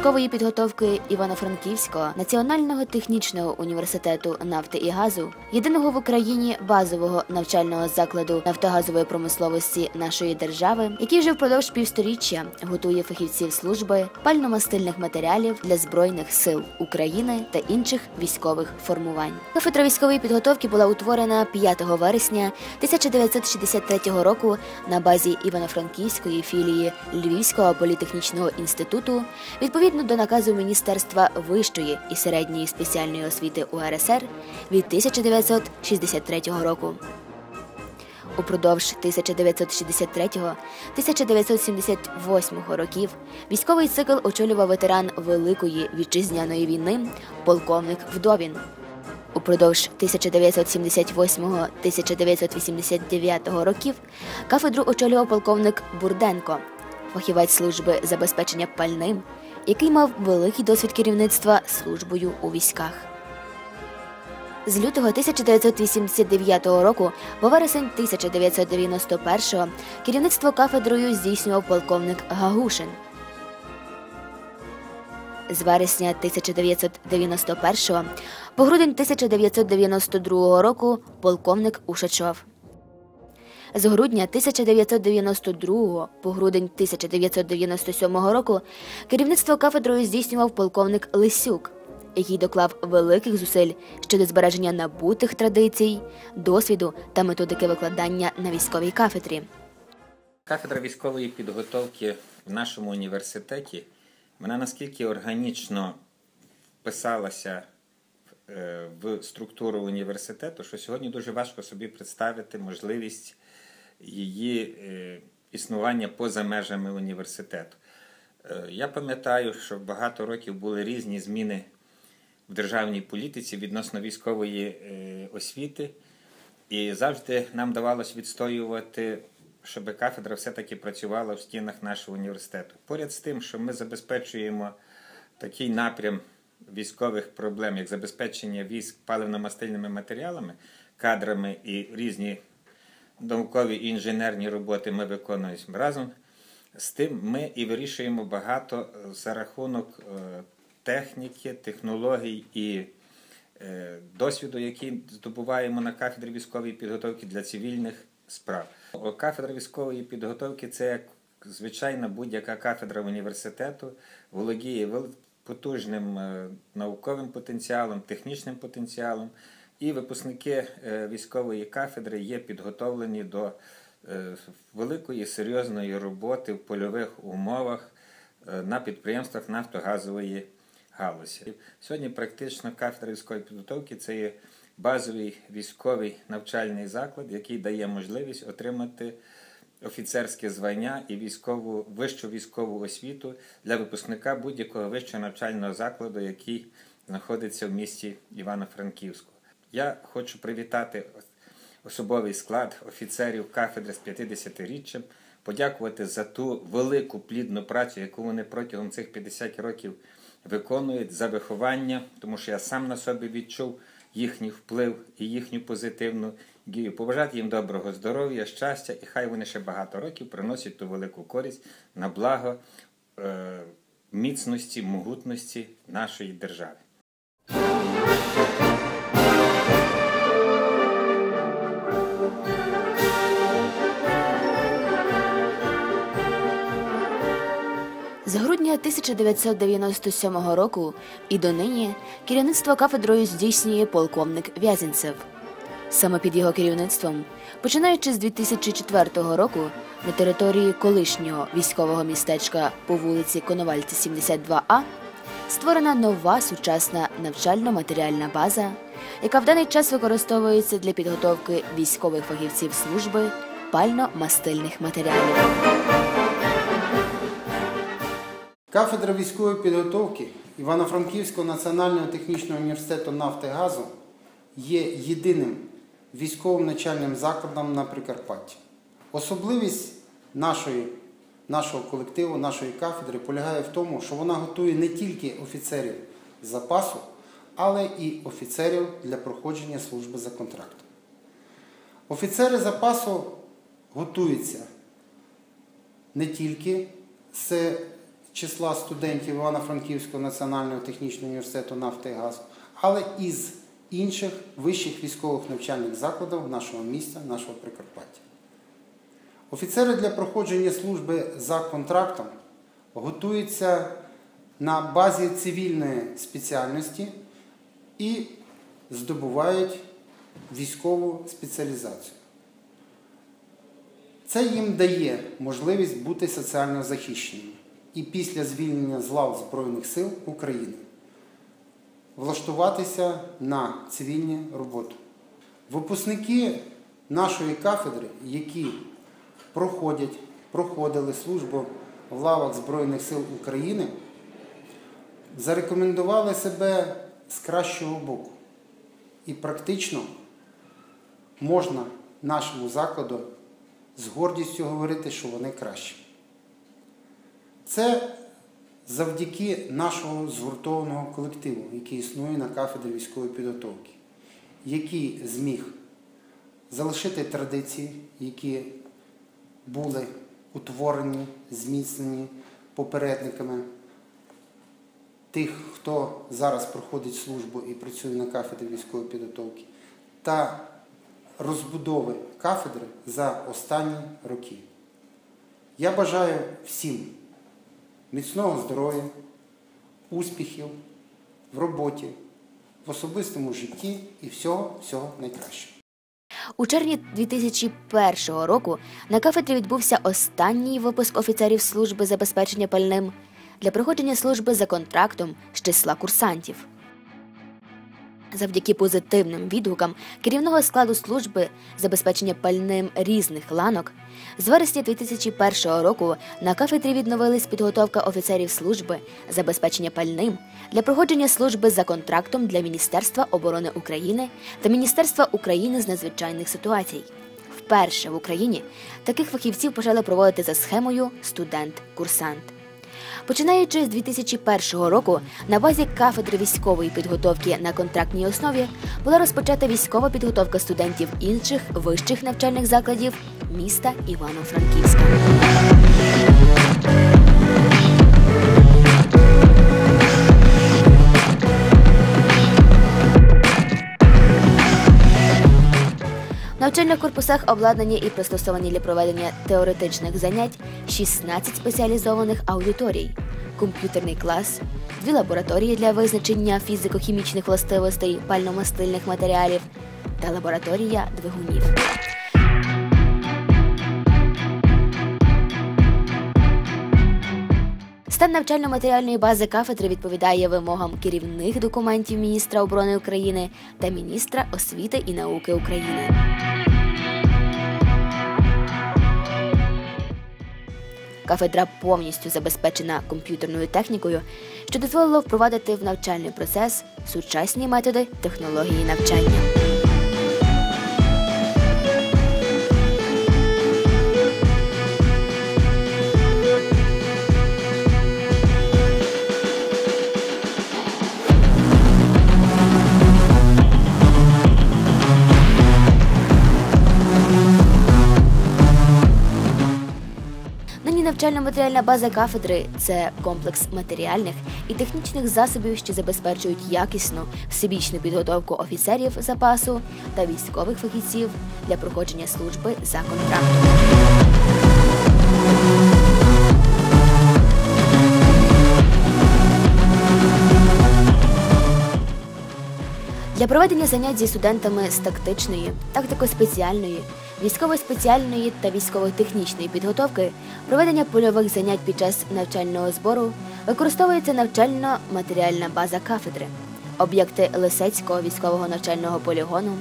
військової підготовки Івано-Франківського національного технічного університету нафти і газу, єдиного в Україні базового навчального закладу нафтогазової промисловості нашої держави, який вже впродовж півсторіччя готує фахівців служби пально-мастильних матеріалів для збройних сил України та інших військових формувань. Кафедра військової підготовки була утворена 5 вересня 1963 року на базі Івано-Франківської філії Львівського політехнічного інституту відповідно до наказу Міністерства вищої і середньої спеціальної освіти УРСР від 1963 року. Упродовж 1963-1978 років військовий цикл очолював ветеран Великої вітчизняної війни полковник Вдовін. Упродовж 1988-1989 років кафедру очолював полковник Бурденко, фахівець служби забезпечення пальним, який мав великий досвід керівництва службою у військах. З лютого 1989 року по вересень 1991 керівництво кафедрою здійснював полковник Гагушин. З вересня 1991 по грудень 1992 року полковник Ушачов. З грудня 1992 по грудень 1997 року керівництво кафедрою здійснював полковник Лисюк, який доклав великих зусиль щодо збереження набутих традицій, досвіду та методики викладання на військовій кафедрі. Кафедра військової підготовки в нашому університеті вона наскільки органічно вписалася е, в структуру університету, що сьогодні дуже важко собі представити можливість її е, існування поза межами університету. Е, я пам'ятаю, що багато років були різні зміни в державній політиці відносно військової освіти, і завжди нам давалось відстоювати щоб кафедра все-таки працювала в стінах нашого університету. Поряд з тим, що ми забезпечуємо такий напрям військових проблем, як забезпечення військ паливно-мастильними матеріалами, кадрами і різні наукові і інженерні роботи ми виконуємо разом. З тим ми і вирішуємо багато за рахунок е, техніки, технологій і е, досвіду, який здобуваємо на кафедрі військової підготовки для цивільних справ. Кафедра військової підготовки це як звичайна будь-яка кафедра університету, володіє потужним е, науковим потенціалом, технічним потенціалом, і випускники е, військової кафедри є підготовлені до е, великої серйозної роботи в польових умовах на підприємствах нафтогазової галузі. Сьогодні практично кафедра військової підготовки це є базовий військовий навчальний заклад, який дає можливість отримати офіцерське звання і військову вищу військову освіту для випускника будь-якого вищого навчального закладу, який знаходиться в місті Івано-Франківську. Я хочу привітати особовий склад офіцерів кафедри з 50-річчям, подякувати за ту велику плідну працю, яку вони протягом цих 50 років виконують за виховання, тому що я сам на собі відчув їхній вплив і їхню позитивну дію. Побажати їм доброго здоров'я, щастя, і хай вони ще багато років приносять ту велику користь на благо е, міцності, могутності нашої держави. З грудня 1997 року і донині керівництво кафедрою здійснює полковник В'язінцев. Саме під його керівництвом, починаючи з 2004 року, на території колишнього військового містечка по вулиці Коновальці, 72А, створена нова сучасна навчально-матеріальна база, яка в даний час використовується для підготовки військових фахівців служби пально-мастильних матеріалів. Кафедра військової підготовки Івано-Франківського національного технічного університету нафти і газу є єдиним військовим навчальним закладом на Прикарпатті. Особливість нашої, нашого колективу, нашої кафедри полягає в тому, що вона готує не тільки офіцерів запасу, але і офіцерів для проходження служби за контрактом. Офіцери запасу готуються не тільки з числа студентів Івано-Франківського національного технічного університету нафти і газу, але і з інших вищих військових навчальних закладів нашого міста, нашого Прикарпаття. Офіцери для проходження служби за контрактом готуються на базі цивільної спеціальності і здобувають військову спеціалізацію. Це їм дає можливість бути соціально захищеними і після звільнення з лав Збройних сил України влаштуватися на цивільну роботу. Випускники нашої кафедри, які проходять, проходили службу в лавах Збройних сил України, зарекомендували себе з кращого боку. І практично можна нашому закладу з гордістю говорити, що вони кращі. Це завдяки нашого згуртованого колективу, який існує на кафедрі військової підготовки, який зміг залишити традиції, які були утворені, зміцнені попередниками тих, хто зараз проходить службу і працює на кафедрі військової підготовки, та розбудови кафедри за останні роки. Я бажаю всім міцного здоров'я, успіхів в роботі, в особистому житті і всього всього найкращого. У червні 2001 року на кафедрі відбувся останній випуск офіцерів служби забезпечення пальним для проходження служби за контрактом з числа курсантів. Завдяки позитивним відгукам керівного складу служби забезпечення пальним різних ланок з вересня 2001 року на кафедрі відновилась підготовка офіцерів служби забезпечення пальним для проходження служби за контрактом для Міністерства оборони України та Міністерства України з надзвичайних ситуацій. Вперше в Україні таких фахівців почали проводити за схемою студент-курсант. Починаючи з 2001 року, на базі кафедри військової підготовки на контрактній основі була розпочата військова підготовка студентів інших вищих навчальних закладів міста Івано-Франківська. Навчальних корпусах обладнані і пристосовані для проведення теоретичних занять 16 спеціалізованих аудиторій, комп'ютерний клас, дві лабораторії для визначення фізико-хімічних властивостей пальномастильних матеріалів та лабораторія двигунів. Стан навчально-матеріальної бази кафедри відповідає вимогам керівних документів міністра оборони України та міністра освіти і науки України. Кафедра повністю забезпечена комп'ютерною технікою, що дозволило впровадити в навчальний процес сучасні методи технології навчання. Навчально-матеріальна база кафедри це комплекс матеріальних і технічних засобів, що забезпечують якісну всебічну підготовку офіцерів запасу та військових фахівців для проходження служби за контрактом. Для проведення занять зі студентами з тактичної, тактико-спеціальної, військово-спеціальної та військово-технічної підготовки, проведення польових занять під час навчального збору використовується навчально-матеріальна база кафедри, об'єкти Лисецького військового навчального полігону,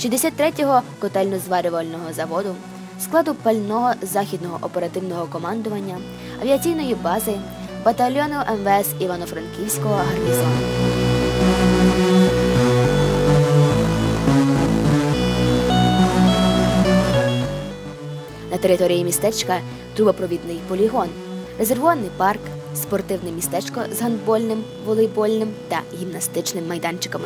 63-го котельно-зварювального заводу, складу пального західного оперативного командування, авіаційної бази, батальйону МВС Івано-Франківського гарнізону. На території містечка трубопровідний полігон, резервуарний парк, спортивне містечко з гандбольним, волейбольним та гімнастичним майданчиками.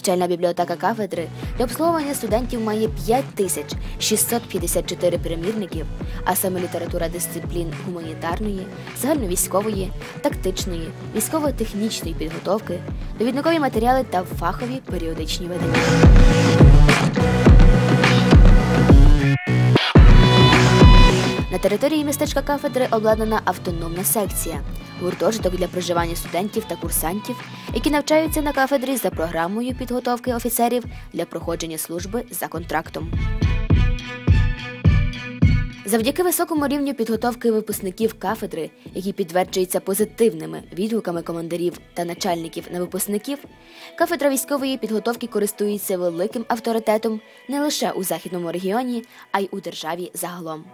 Навчальна бібліотека кафедри для обслуговування студентів має 5654 примірників, а саме література дисциплін гуманітарної, загальновійськової, тактичної, військово-технічної підготовки, довідникові матеріали та фахові періодичні видання. На території містечка кафедри обладнана автономна секція, гуртожиток для проживання студентів та курсантів, які навчаються на кафедрі за програмою підготовки офіцерів для проходження служби за контрактом. Завдяки високому рівню підготовки випускників кафедри, які підтверджуються позитивними відгуками командирів та начальників на випускників, кафедра військової підготовки користується великим авторитетом не лише у західному регіоні, а й у державі загалом.